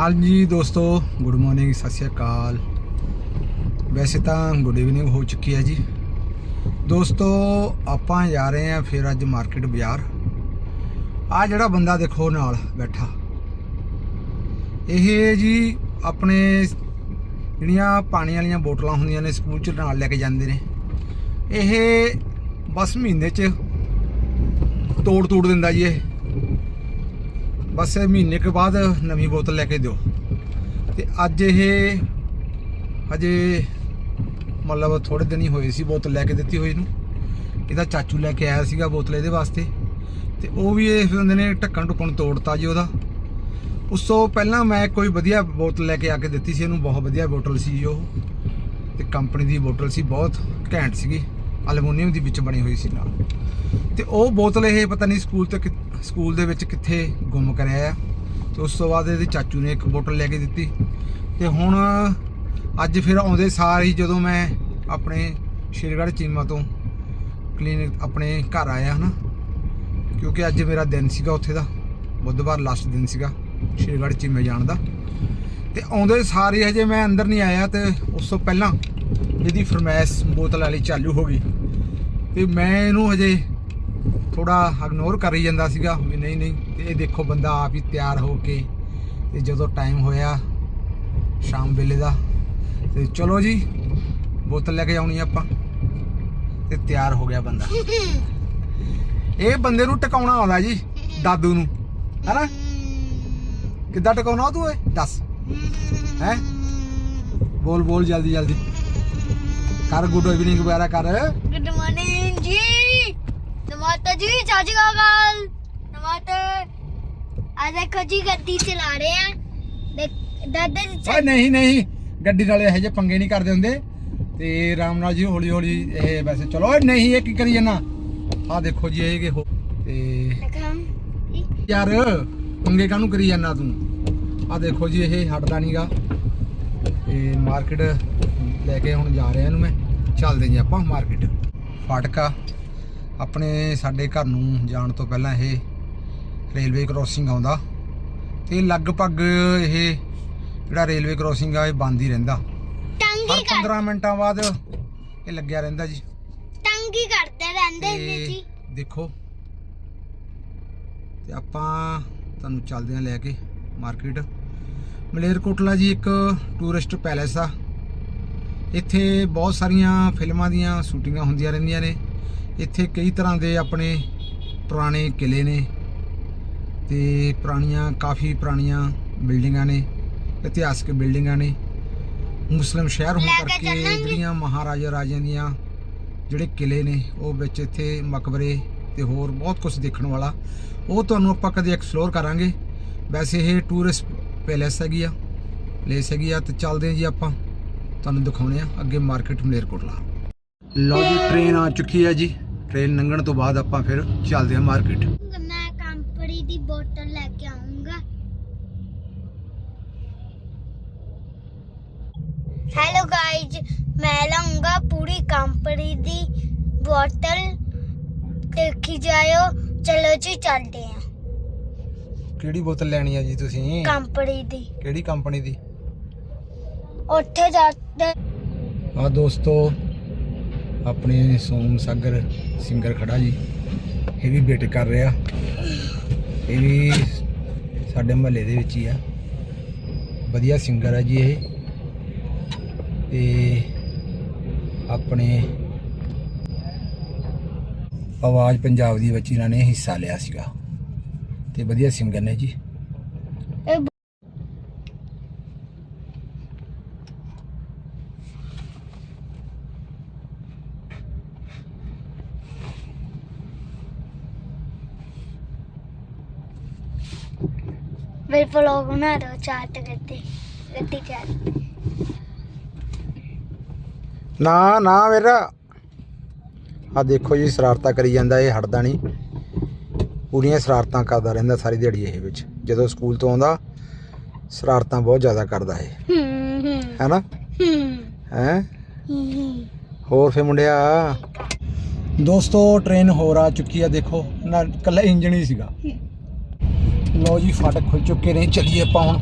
ਹਾਂਜੀ ਦੋਸਤੋ good morning ਸਤਿ ਸ਼੍ਰੀ ਅਕਾਲ। ਵੈਸੇ ਤਾਂ ਗੁੱਡ ਇਵਨਿੰਗ ਹੋ ਚੁੱਕੀ ਹੈ ਜੀ। ਦੋਸਤੋ, ਆਪਾਂ ਜਾ ਰਹੇ ਹਾਂ ਫਿਰ ਅੱਜ ਮਾਰਕੀਟ ਬਾਜ਼ਾਰ। ਆ ਜਿਹੜਾ ਬੰਦਾ ਦੇਖੋ ਨਾਲ ਬੈਠਾ। ਇਹ ਜੀ ਆਪਣੇ ਜਿਹੜੀਆਂ ਪਾਣੀ ਵਾਲੀਆਂ ਬੋਤਲਾਂ ਹੁੰਦੀਆਂ ਨੇ, ਸਕੂਲ ਚ ਨਾਲ ਲੈ ਕੇ ਜਾਂਦੇ ਨੇ। ਇਹ ਬਸ ਮਹੀਨੇ ਚ ਤੋੜ ਤੋੜ ਦਿੰਦਾ ਜੀ ਇਹ। ਬਸ ਮਹੀਨੇ ਕੇ ਬਾਅਦ ਨਵੀਂ ਬੋਤਲ ਲੈ ਕੇ ਦਿਓ। ਤੇ ਅੱਜ ਇਹ ਹਜੇ ਮਤਲਬ ਥੋੜੇ ਦਿਨ ਹੀ ਹੋਏ ਸੀ ਬੋਤਲ ਲੈ ਕੇ ਦਿੱਤੀ ਹੋਈ ਨੂੰ। ਇਹਦਾ ਚਾਚੂ ਲੈ ਕੇ ਆਇਆ ਸੀਗਾ ਬੋਤਲ ਇਹਦੇ ਵਾਸਤੇ। ਤੇ ਉਹ ਵੀ ਇਹ ਬੰਦੇ ਨੇ ਢੱਕਣ ਢੁੱਕਣ ਤੋੜਤਾ ਜੀ ਉਹਦਾ। ਉਸ ਤੋਂ ਪਹਿਲਾਂ ਮੈਂ ਕੋਈ ਵਧੀਆ ਬੋਤਲ ਲੈ ਕੇ ਆ ਕੇ ਦਿੱਤੀ ਸੀ, ਇਹਨੂੰ ਬਹੁਤ ਵਧੀਆ ਬੋਤਲ ਸੀ ਉਹ। ਤੇ ਕੰਪਨੀ ਦੀ ਬੋਤਲ ਸੀ, ਬਹੁਤ ਘੈਂਟ ਸੀਗੀ। ਐਲੂਮੀਨੀਅਮ ਦੀ ਵਿੱਚ ਬਣੀ ਹੋਈ ਸੀ ਨਾਲ। ਤੇ ਉਹ ਬੋਤਲ ਇਹ ਪਤਾ ਨਹੀਂ ਸਕੂਲ ਤੇ ਕਿ- ਸਕੂਲ ਦੇ ਵਿੱਚ ਕਿੱਥੇ ਗੁੰਮ ਕਰਿਆ ਆ। ਤੇ ਉਸ ਤੋਂ ਬਾਅਦ ਇਹਦੇ ਚਾਚੂ ਨੇ ਇੱਕ ਬੋਤਲ ਲੈ ਕੇ ਦਿੱਤੀ। ਤੇ ਹੁਣ ਅੱਜ ਫਿਰ ਆਉਂਦੇ ਸਾਰ ਹੀ ਜਦੋਂ ਮੈਂ ਆਪਣੇ ਸ਼ੇਰਗੜ੍ਹ ਚੀਮਾ ਤੋਂ ਕਲੀਨਿਕ ਆਪਣੇ ਘਰ ਆਇਆ ਹਨਾ। ਕਿਉਂਕਿ ਅੱਜ ਮੇਰਾ ਦਿਨ ਸੀਗਾ ਉੱਥੇ ਦਾ। ਬੁੱਧਵਾਰ ਲਾਸਟ ਦਿਨ ਸੀਗਾ ਸ਼ੇਰਗੜ੍ਹ ਚੀਮੇ ਜਾਣ ਦਾ। ਤੇ ਆਉਂਦੇ ਸਾਰ ਹੀ ਹਜੇ ਮੈਂ ਅੰਦਰ ਨਹੀਂ ਆਇਆ ਤੇ ਉਸ ਤੋਂ ਪਹਿਲਾਂ ਇਹਦੀ ਫਰਮੈਸ਼ ਬੋਤਲ ਵਾਲੀ ਚਾਲੂ ਹੋ ਗਈ। ਤੇ ਮੈਂ ਇਹਨੂੰ ਹਜੇ ਥੋੜਾ ਇਗਨੋਰ ਹੀ ਜਾਂਦਾ ਸੀਗਾ ਵੀ ਨਹੀਂ ਨਹੀਂ ਇਹ ਦੇਖੋ ਬੰਦਾ ਆਪ ਹੀ ਤਿਆਰ ਹੋ ਕੇ ਤੇ ਜਦੋਂ ਟਾਈਮ ਹੋਇਆ ਸ਼ਾਮ ਵੇਲੇ ਦਾ, ਤੇ ਚਲੋ ਜੀ, ਬੋਤਲ ਲੈ ਕੇ ਆਉਣੀ ਆਪਾਂ, ਤੇ ਤਿਆਰ ਹੋ ਗਿਆ ਬੰਦਾ। ਇਹ ਬੰਦੇ ਨੂੰ ਟਿਕਾਉਣਾ ਆਉਂਦਾ ਜੀ, ਦਾਦੂ ਨੂੰ। ਹੈਨਾ? ਕਿੱਦਾਂ ਟਿਕਾਉਣਾ ਤੂੰ ਏ ਦੱਸ। ਹੈ? ਬੋਲ ਬੋਲ ਜਲਦੀ ਜਲਦੀ। ਕਰ ਗੁੱਡ ਇਵਨਿੰਗ ਵਗੈਰਾ ਕਰ। ਗੁੱਡ ਮਾਰਨਿੰਗ ਜੀ। ਨਮਾਤਾ ਜੀ ਚਾਚੀ ਕਾ ਨਮਾਤਾ ਆ ਦੇਖੋ ਜੀ ਗੱਡੀ ਚਲਾ ਰਹੇ ਆ। ਦਾਦਾ ਜੀ ਓਏ ਨਹੀਂ ਨਹੀਂ। ਗੱਡੀ ਨਾਲ ਇਹੋ ਜਿਹੇ ਪੰਗੇ ਨਹੀਂ ਕਰਦੇ ਹੁੰਦੇ। ਤੇ ਰਾਮ ਜੀ ਹੌਲੀ ਹੌਲੀ ਇਹ ਵੈਸੇ ਚਲੋ। ਨਹੀਂ ਇਹ ਕੀ ਕਰੀ ਜਾਣਾ ਆ ਦੇਖੋ ਜੀ ਇਹ ਹੋ- ਤੇ ਯਾਰ ਪੰਗੇ ਕਾਹਨੂੰ ਕਰੀ ਜਾਂਦਾ ਤੂੰ? ਆ ਦੇਖੋ ਜੀ ਇਹ ਹਟਦਾ ਨਹੀਂਗਾ। ਤੇ ਮਾਰਕੀਟ ਲੈ ਕੇ ਹੁਣ ਜਾ ਰਿਹਾ ਇਹਨੂੰ ਮੈਂ। ਚੱਲਦੇ ਜੀ ਆਪਾਂ ਮਾਰਕੀਟ। ਫਾਟਕਾ। ਆਪਣੇ ਸਾਡੇ ਘਰ ਨੂੰ ਜਾਣ ਤੋਂ ਪਹਿਲਾਂ ਇਹ ਰੇਲਵੇ ਕ੍ਰੋਸਿੰਗ ਆਉਂਦਾ ਤੇ ਲਗਭਗ ਇਹ ਜਿਹੜਾ ਰੇਲਵੇ ਕ੍ਰੋਸਿੰਗ ਆ ਇਹ ਬੰਦ ਹੀ ਰਹਿੰਦਾ। ਹਰ 15 ਮਿੰਟਾਂ ਬਾਅਦ ਇਹ ਲੱਗਿਆ ਰਹਿੰਦਾ ਜੀ। ਤੰਗ ਕਰਦੇ ਰਹਿੰਦੇ ਨੇ ਜੀ। ਦੇਖੋ ਤੇ ਆਪਾਂ ਤੁਹਾਨੂੰ ਚੱਲਦੇ ਆ ਲੈ ਕੇ ਮਾਰਕੀਟ। ਮਲੇਰਕੋਟਲਾ ਜੀ ਇੱਕ ਟੂਰਿਸਟ ਪੈਲੇਸ ਆ। ਇੱਥੇ ਬਹੁਤ ਸਾਰੀਆਂ ਫਿਲਮਾਂ ਦੀਆਂ ਸ਼ੂਟਿੰਗਾਂ ਹੁੰਦੀਆਂ ਰਹਿੰਦੀਆਂ ਨੇ। ਇੱਥੇ ਕਈ ਤਰ੍ਹਾਂ ਦੇ ਆਪਣੇ ਪੁਰਾਣੇ ਕਿਲੇ ਨੇ ਤੇ ਪੁਰਾਣੀਆਂ ਕਾਫੀ ਪੁਰਾਣੀਆਂ ਬਿਲਡਿੰਗਾਂ ਨੇ ਇਤਿਹਾਸਕ ਬਿਲਡਿੰਗਾਂ ਨੇ। ਮੁਸਲਿਮ ਸ਼ਹਿਰ ਹੋਣ ਲੈ ਕਰਕੇ। ਜਿਹੜੀਆਂ ਮਹਾਰਾਜਾ ਰਾਜਿਆਂ ਦੀਆਂ ਜਿਹੜੇ ਕਿਲੇ ਨੇ ਉਹ ਵਿੱਚ ਇੱਥੇ ਮਕਬਰੇ ਤੇ ਹੋਰ ਬਹੁਤ ਕੁਝ ਦੇਖਣ ਵਾਲਾ। ਉਹ ਤੁਹਾਨੂੰ ਆਪਾਂ ਕਦੇ ਐਕਸਪਲੋਰ ਕਰਾਂਗੇ। ਵੈਸੇ ਇਹ ਟੂਰਿਸਟ ਪੈਲੇਸ ਹੈਗੀ ਆ ਪਲੇਸ ਹੈਗੀ ਆ ਤੇ ਚੱਲਦੇ ਹਾਂ ਜੀ ਆਪਾਂ। ਤੁਹਾਨੂੰ ਦਿਖਾਉਣੇ ਆ ਅੱਗੇ ਮਾਰਕੀਟ ਮਲੇਰਕੋਟਲਾ। ਲਓ ਜੀ ਟ੍ਰੇਨ ਆ ਚੁੱਕੀ ਹੈ ਜੀ। ਟ੍ਰੇਨ ਲੰਘਣ ਤੋਂ ਬਾਅਦ ਆਪਾਂ ਫਿਰ ਚੱਲਦੇ ਹਾਂ ਮਾਰਕੀਟ ਮੈਂ ਕੰਪਨੀ ਦੀ ਬੋਤਲ ਲੈ ਕੇ ਆਉਂਗਾ ਹੈਲੋ ਗਾਇਜ਼ ਮੈਂ ਲਾਉਂਗਾ ਪੂਰੀ ਕੰਪਨੀ ਦੀ ਬੋਤਲ। ਦੇਖੀ ਜਾਇਓ ਚਲੋ ਜੀ ਚੱਲਦੇ ਹਾਂ। ਕਿਹੜੀ ਬੋਤਲ ਲੈਣੀ ਆ ਜੀ ਤੁਸੀਂ? ਕੰਪਨੀ ਦੀ। ਕਿਹੜੀ ਕੰਪਨੀ ਦੀ? ਉੱਥੇ ਜਾਂਦੇ ਆ ਦੋਸਤੋ ਆਪਣੇ ਸੋਮ ਸਾਗਰ ਸਿੰਗਰ ਖੜਾ ਜੀ। ਇਹ ਵੀ ਵੇਟ ਕਰ ਰਿਹਾ। ਇਹ ਵੀ ਸਾਡੇ ਮਹੱਲੇ ਦੇ ਵਿੱਚ ਹੀ ਆ। ਵਧੀਆ ਸਿੰਗਰ ਹੈ ਜੀ ਇਹ। ਤੇ ਆਪਣੇ ਆਵਾਜ਼ ਪੰਜਾਬ ਦੀ ਵਿੱਚ ਇਹਨਾਂ ਨੇ ਹਿੱਸਾ ਲਿਆ ਸੀਗਾ। ਤੇ ਵਧੀਆ ਸਿੰਗਰ ਨੇ ਜੀ। ਮੇਰੇ ਵਲੌਗ ਬਣਾ ਦੋ ਚਾਟ ਗੱਡੀ ਗੱਡੀ ਚਾਟ ਨਾ ਨਾ ਮੇਰਾ। ਆ ਦੇਖੋ ਜੀ ਸ਼ਰਾਰਤਾਂ ਕਰੀ ਜਾਂਦਾ ਇਹ ਹਟਦਾ ਨਹੀਂ। ਪੂਰੀਆਂ ਸ਼ਰਾਰਤਾਂ ਕਰਦਾ ਰਹਿੰਦਾ ਸਾਰੀ ਦਿਹਾੜੀ ਇਹ ਵਿੱਚ। ਜਦੋਂ ਸਕੂਲ ਤੋਂ ਆਉਂਦਾ ਸ਼ਰਾਰਤਾਂ ਬਹੁਤ ਜ਼ਿਆਦਾ ਕਰਦਾ ਇਹ। ਹੂੰ ਹੈਨਾ? ਹੂੰ। ਹੋਰ ਫੇ ਮੁੰਡਿਆ? ਦੋਸਤੋ ਟ੍ਰੇਨ ਹੋਰ ਆ ਚੁੱਕੀ ਆ ਦੇਖੋ। ਨਾ ਕੱਲਾ ਇੰਜਣ ਹੀ ਸੀਗਾ। ਲੋ ਜੀ, ਫਾਟਕ ਖੁੱਲ ਚੁੱਕੇ ਨੇ। ਚਲੀਏ ਆਪਾਂ ਹੁਣ।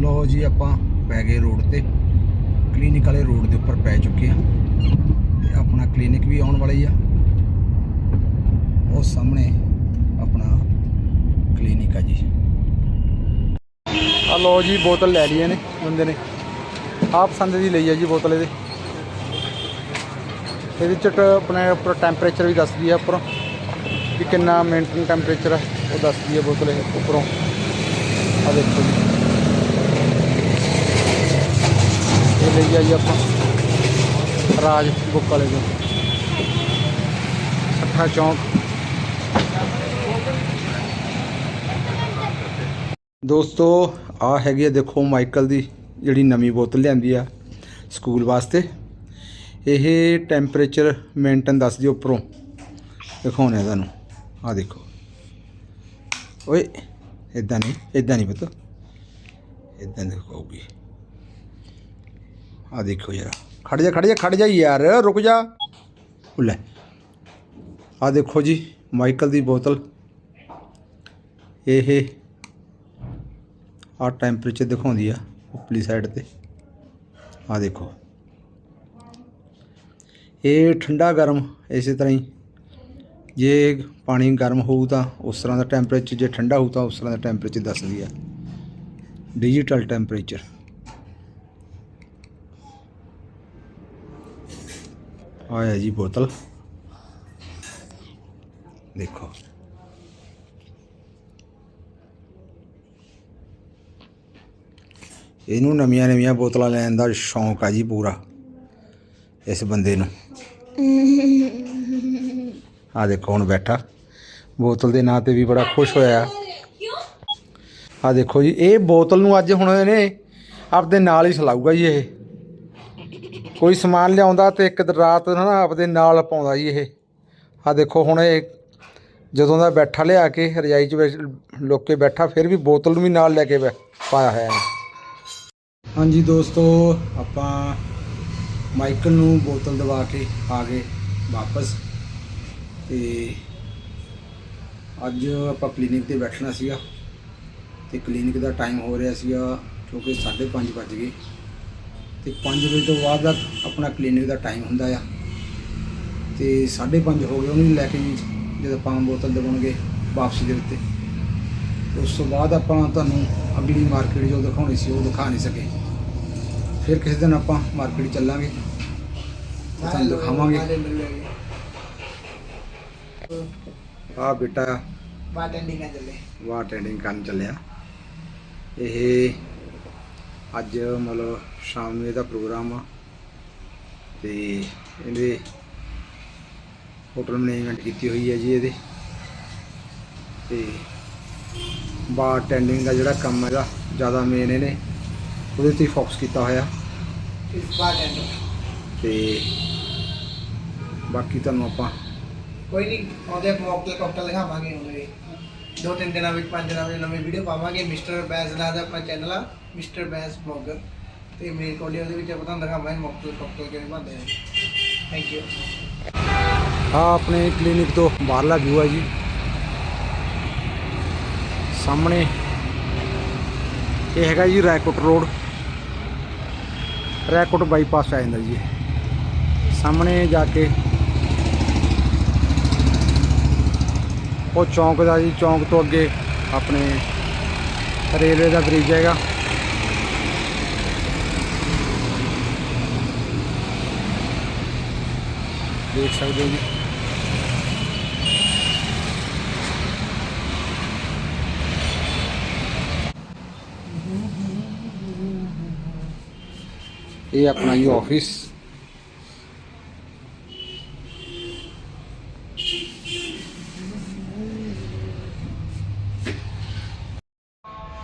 ਲੋ ਜੀ, ਆਪਾਂ ਪੈ ਗਏ ਰੋਡ ਤੇ। ਕਲੀਨਿਕ ਵਾਲੇ ਰੋਡ ਦੇ ਉੱਪਰ ਪੈ ਚੁੱਕੇ ਆ। ਤੇ ਆਪਣਾ ਕਲੀਨਿਕ ਵੀ ਆਉਣ ਵਾਲਾ ਹੀ ਆ। ਉਹ ਸਾਹਮਣੇ ਆਪਣਾ ਕਲੀਨਿਕ ਆ ਜੀ। ਆ ਲੋ ਜੀ, ਬੋਤਲ ਲੈ ਲਈ ਇਹਨੇ, ਬੰਦੇ ਨੇ। ਆਪ ਪਸੰਦ ਦੀ ਲਈ ਆ ਜੀ ਬੋਤਲ ਇਹਦੇ। ਇਹਦੇ ਚ ਆਪਣੇ ਉੱਪਰ ਟੈਂਪਰੇਚਰ ਵੀ ਦੱਸਦੀ ਹੈ ਉੱਪਰੋਂ ਕਿ ਕਿੰਨਾ ਮੇਨਟੇਨ ਟੈਂਪਰੇਚਰ ਹੈ ਉਹ ਦੱਸਦੀ ਹੈ ਬੋਤਲ ਇਹ ਉੱਪਰੋਂ। ਆ ਦੇਖੋ ਜੀ। ਇਹ ਲਈ ਆ ਜੀ ਆਪਾਂ ਰਾਜ ਬੁੱਕ ਵਾਲੇ ਤੋਂ ਸੱਠਾ ਚੌਂਕ। ਦੋਸਤੋ ਆ ਹੈਗੀ ਆ ਦੇਖੋ ਮਾਈਕਲ ਦੀ ਜਿਹੜੀ ਨਵੀਂ ਬੋਤਲ ਲਿਆਂਦੀ ਆ ਸਕੂਲ ਵਾਸਤੇ। ਇਹ ਟੈਂਪਰੇਚਰ ਮੇਨਟੇਨ ਦੱਸ ਦਿਓ ਉੱਪਰੋਂ। ਦਿਖਾਉਣੇ ਆ ਤੁਹਾਨੂੰ। ਆ ਦੇਖੋ। ਓਏ ਇਦਾਂ ਨਹੀਂ ਇਦਾਂ ਨਹੀਂ ਪਤਾ। ਇਦਾਂ ਦਿਖਾਉਗੀ ਆ ਦੇਖੋ ਯਾਰ ਖੜ ਜਾ ਖੜ ਜਾ ਖੜ ਜਾ ਯਾਰ, ਰੁਕ ਜਾ। ਉਹ ਲੈ। ਆ ਦੇਖੋ ਜੀ, ਮਾਈਕਲ ਦੀ ਬੋਤਲ। ਇਹ ਆ ਟੈਂਪਰੇਚਰ ਦਿਖਾਉਂਦੀ ਆ ਉੱਪਰਲੀ ਸਾਈਡ ਤੇ। ਆ ਦੇਖੋ। ਇਹ ਠੰਡਾ ਗਰਮ ਇਸੇ ਤਰ੍ਹਾਂ ਹੀ। ਜੇ ਪਾਣੀ ਗਰਮ ਹੋਊ ਤਾਂ ਉਸ ਤਰ੍ਹਾਂ ਦਾ ਟੈਂਪਰੇਚਰ ਜੇ ਠੰਡਾ ਹੋਊ ਤਾਂ ਉਸ ਤਰ੍ਹਾਂ ਦਾ ਟੈਂਪਰੇਚਰ ਦੱਸਦੀ ਆ। ਡਿਜੀਟਲ ਟੈਂਪਰੇਚਰ ਆਇਆ ਜੀ ਬੋਤਲ। ਦੇਖੋ। ਇਹਨੂੰ ਨਵੀਆਂ ਨਵੀਆਂ ਬੋਤਲਾਂ ਲੈਣ ਦਾ ਸ਼ੌਂਕ ਆ ਜੀ ਪੂਰਾ, ਇਸ ਬੰਦੇ ਨੂੰ। ਆ ਦੇਖੋ, ਹੁਣ ਬੈਠਾ। ਬੋਤਲ ਦੇ ਨਾਂ ਤੇ ਵੀ ਬੜਾ ਖੁਸ਼ ਹੋਇਆ। ਆ ਦੇਖੋ ਜੀ, ਇਹ ਬੋਤਲ ਨੂੰ ਅੱਜ ਹੁਣ ਇਹਨੇ ਆਪਦੇ ਨਾਲ ਹੀ ਸਲਾਊਗਾ ਜੀ ਇਹ। ਕੋਈ ਸਮਾਨ ਲਿਆਉਂਦਾ ਤੇ ਇੱਕ ਰਾਤ ਨਾ ਆਪਦੇ ਨਾਲ ਪਾਉਂਦਾ ਜੀ ਇਹ। ਆ ਦੇਖੋ, ਹੁਣ ਇਹ ਜਦੋਂ ਦਾ ਬੈਠਾ ਲਿਆ ਕੇ, ਰਜਾਈ 'ਚ ਵਿੱਚ ਬੈਠਾ, ਫਿਰ ਵੀ ਬੋਤਲ ਨੂੰ ਵੀ ਨਾਲ ਲੈ ਕੇ ਬੈ- ਪਾਇਆ ਹੋਇਆ ਹੈ ਹਾਂਜੀ ਦੋਸਤੋ, ਆਪਾਂ ਮਾਈਕਲ ਨੂੰ ਬੋਤਲ ਦਵਾ ਕੇ ਆ ਗਏ ਵਾਪਸ ਤੇ ਅੱਜ ਆਪਾਂ ਕਲੀਨਿਕ ਤੇ ਬੈਠਣਾ ਸੀਗਾ ਤੇ ਕਲੀਨਿਕ ਦਾ ਟਾਈਮ ਹੋ ਰਿਹਾ ਸੀਗਾ ਕਿਉਂਕਿ 5:30 ਵੱਜ ਗਏ ਤੇ 5 ਵਜੇ ਤੋਂ ਬਾਅਦ ਦਾ ਆਪਣਾ ਕਲੀਨਿਕ ਦਾ ਟਾਈਮ ਹੁੰਦਾ ਆ। ਤੇ 5:30 ਹੋ ਗਏ ਉਹਨੂੰ ਲੈ ਕੇ ਜੀ, ਜਦੋਂ ਆਪਾਂ ਬੋਤਲ ਦਵਾਉਣਗੇ ਵਾਪਸੀ ਦੇ ਉੱਤੇ। ਉਸ ਤੋਂ ਬਾਅਦ ਆਪਾਂ ਤੁਹਾਨੂੰ ਅਗਲੀ ਮਾਰਕੀਟ ਜੋ ਦਿਖਾਉਣੀ ਸੀ ਉਹ ਦਿਖਾ ਨਹੀਂ ਸਕੇ। ਫਿਰ ਕਿਸੇ ਦਿਨ ਆਪਾਂ ਮਾਰਕੀਟ ਚੱਲਾਂਗੇ। ਤੇ ਤੁਹਾਨੂੰ ਦਿਖਾਵਾਂਗੇ। ਆ ਬੇਟਾ ਬਾਟੈਂਡਿੰਗ ਕਰ ਚੱਲੇ। ਵਾਰ ਟ੍ਰੇਡਿੰਗ ਕਰਨ ਚੱਲਿਆ। ਇਹ ਅੱਜ ਮਤਲਬ ਸ਼ਾਮ ਨੂੰ ਇਹਦਾ ਪ੍ਰੋਗਰਾਮ ਆ। ਤੇ ਇਹਦੇ ਹੋਟਲ ਮੈਨੇਜਮੈਂਟ ਕੀਤੀ ਹੋਈ ਹੈ ਜੀ ਇਹਦੇ। ਤੇ ਬਾਰ ਟੈਂਡਿੰਗ ਦਾ ਜਿਹੜਾ ਕੰਮ ਹੈਗਾ ਜ਼ਿਆਦਾ ਮੇਨ ਇਹਨੇ ਉਹਦੇ ਤੇ ਫੋਕਸ ਕੀਤਾ ਹੋਇਆ। ਤੇ ਬਾਕੀ ਤੁਹਾਨੂੰ ਆਪਾਂ ਕੋਈ ਨਹੀਂ ਆਉਂਦੇ ਮੌਕਲ ਕਾਕਟੇਲ ਦਿਖਾਵਾਂਗੇ ਉਹਦੇ ਦੋ ਤਿੰਨ ਦਿਨਾਂ ਵਿੱਚ ਪੰਜ ਦਿਨਾਂ ਵਿੱਚ ਨਵੀਂ ਵੀਡੀਓ ਪਾਵਾਂਗੇ। ਮਿਸਟਰ ਬੈਸ ਦਾ ਆਪਣਾ ਚੈਨਲ ਆ ਮਿਸਟਰ ਬੈਸ ਬਲੌਗਰ ਤੇ ਮੇਰੇ ਕੋਲ ਉਹਦੇ ਵਿੱਚ ਆਪਾਂ ਤੁਹਾਨੂੰ ਦਿਖਾਵਾਂਗੇ ਮੌਕਲ ਕਾਕਟੇਲ ਕਿਵੇਂ ਬਣਦੇ ਨੇ ਥੈਂਕ ਯੂ ਆ ਆਪਣੇ ਕਲੀਨਿਕ ਤੋਂ ਬਾਹਰਲਾ ਵਿਊ ਹੈ ਜੀ। ਸਾਹਮਣੇ ਇਹ ਹੈਗਾ ਜੀ ਰੈਕੋਟ ਰੋਡ। ਰੈਕੋਟ ਬਾਈਪਾਸ ਆ ਜਾਂਦਾ ਜੀ। ਸਾਹਮਣੇ ਜਾ ਕੇ ਉਹ ਚੌਂਕ ਦਾ ਜੀ, ਚੌਂਕ ਤੋਂ ਅੱਗੇ ਆਪਣੇ ਰੇਲਵੇ ਦਾ ਬ੍ਰਿਜ ਹੈਗਾ। ਦੇਖ ਸਕਦੇ ਹੋ ਜੀ। ਇਹ ਆਪਣਾ ਜੀ ਆਫਿਸ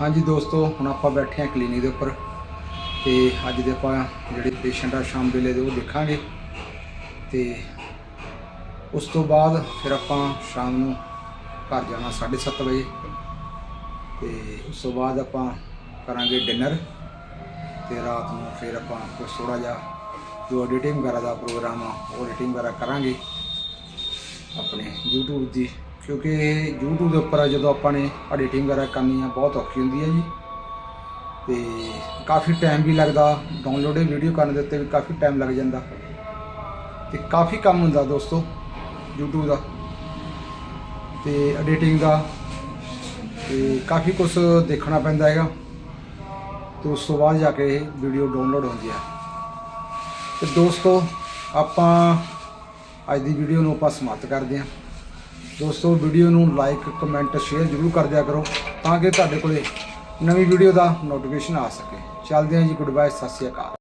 ਹਾਂਜੀ ਦੋਸਤੋ, ਹੁਣ ਆਪਾਂ ਬੈਠੇ ਹਾਂ ਕਲੀਨਿਕ ਦੇ ਉੱਪਰ। ਤੇ ਅੱਜ ਦੇ ਆਪਾਂ ਜਿਹੜੇ ਪੇਸ਼ੈਂਟ ਆ, ਸ਼ਾਮ ਵੇਲੇ ਦੇ ਉਹ ਦੇਖਾਂਗੇ। ਤੇ ਉਸ ਤੋਂ ਬਾਅਦ ਫਿਰ ਆਪਾਂ ਸ਼ਾਮ ਨੂੰ ਘਰ ਜਾਣਾ 7:30 ਵਜੇ। ਤੇ ਉਸ ਤੋਂ ਬਾਅਦ ਆਪਾਂ ਕਰਾਂਗੇ ਡਿਨਰ ਤੇ ਰਾਤ ਨੂੰ ਫਿਰ ਆਪਾਂ ਕੁਝ ਥੋੜਾ ਜਿਹਾ ਜੋ ਐਡੀਟਿੰਗ ਵਗੈਰਾ ਦਾ ਪ੍ਰੋਗਰਾਮ ਆ, ਉਹ ਐਡੀਟਿੰਗ ਵਗੈਰਾ ਕਰਾਂਗੇ ਆਪਣੇ YouTube ਦੀ, ਕਿਉਂਕਿ YouTube ਦੇ ਉੱਪਰ ਜਦੋਂ ਆਪਾਂ ਨੇ ਐਡੀਟਿੰਗ ਵਗੈਰਾ ਕਰਨੀ ਆ, ਬਹੁਤ ਔਖੀ ਹੁੰਦੀ ਹੈ ਜੀ। ਤੇ ਕਾਫੀ ਟਾਈਮ ਵੀ ਲੱਗਦਾ ਡਾਊਨਲੋਡ ਵੀਡੀਓ ਕਰਨ ਦੇ ਉੱਤੇ ਵੀ ਕਾਫੀ ਟਾਈਮ ਲੱਗ ਜਾਂਦਾ। ਤੇ ਕਾਫੀ ਕੰਮ ਹੁੰਦਾ ਦੋਸਤੋ, YouTube ਦਾ। ਤੇ ਐਡੀਟਿੰਗ ਦਾ, ਤੇ ਕਾਫੀ ਕੁਝ ਦੇਖਣਾ ਪੈਂਦਾ ਹੈਗਾ। ਤੇ ਉਸ ਤੋਂ ਬਾਅਦ ਜਾ ਕੇ ਇਹ ਵੀਡੀਓ ਡਾਊਨਲੋਡ ਹੁੰਦੀ ਹੈ ਤੇ ਦੋਸਤੋ, ਆਪਾਂ ਅੱਜ ਦੀ ਵੀਡੀਓ ਨੂੰ ਆਪਾਂ ਸਮਾਪਤ ਕਰਦੇ ਹਾਂ। ਦੋਸਤੋ ਵੀਡੀਓ ਨੂੰ ਲਾਈਕ ਕਮੈਂਟ ਸ਼ੇਅਰ ਜ਼ਰੂਰ ਕਰ ਦਿਆ ਕਰੋ ਤਾਂ ਕਿ ਤੁਹਾਡੇ ਕੋਲੇ ਨਵੀਂ ਵੀਡੀਓ ਦਾ ਨੋਟੀਫਿਕੇਸ਼ਨ ਆ ਸਕੇ। ਚੱਲਦੇ ਹਾਂ ਜੀ ਗੁੱਡ ਬਾਏ ਸਤਿ ਸ਼੍ਰੀ ਅਕਾਲ।